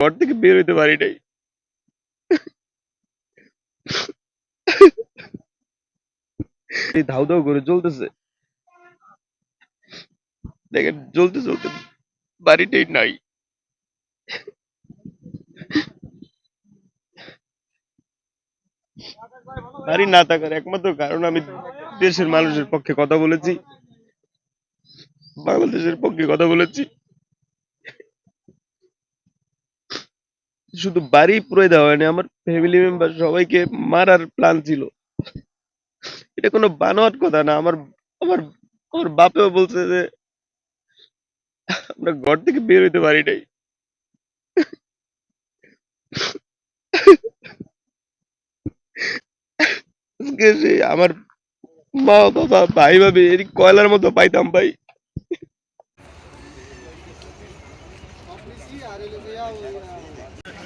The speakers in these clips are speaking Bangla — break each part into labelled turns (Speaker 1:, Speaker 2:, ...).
Speaker 1: ঘর থেকে বের হইতে পারি নাই। ধাউ ধাউ করে চলতেছে দেখেন চলতে চলতে বাড়িটাই নাই। বাড়ি না থাকার একমাত্র কারণ আমি দেশের মানুষের পক্ষে কথা বলেছি। বাংলাদেশের পক্ষে কথা বলেছি। শুধু বাড়ি পুরো দেওয়া হয়নি, আমার ফ্যামিলি মেম্বার সবাইকে মারার প্ল্যান ছিল। এটা কোনো বানোয়াট কথা না, আমার আমার আমার বাপেও বলছে যে, আমরা ঘর থেকে বের হইতে পারি নাই। আমার মা, বাবা, ভাই, ভাবি এর কয়লার মতো পাইতাম ভাই।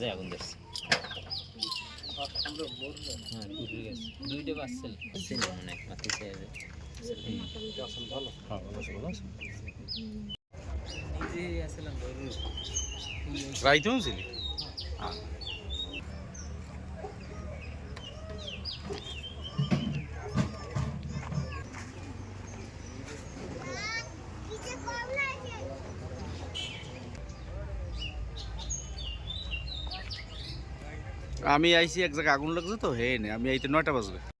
Speaker 2: মাঝে আগুন হ্যাঁ গেছে দুইটা বাচ্চা ছিল মনে হয় আসলাম। ধরু
Speaker 3: রাইতেও ছিলি আমি আইছি এক জায়গায় আগুন লাগছে তো হে আমি আইতে নয়টা বাজবে।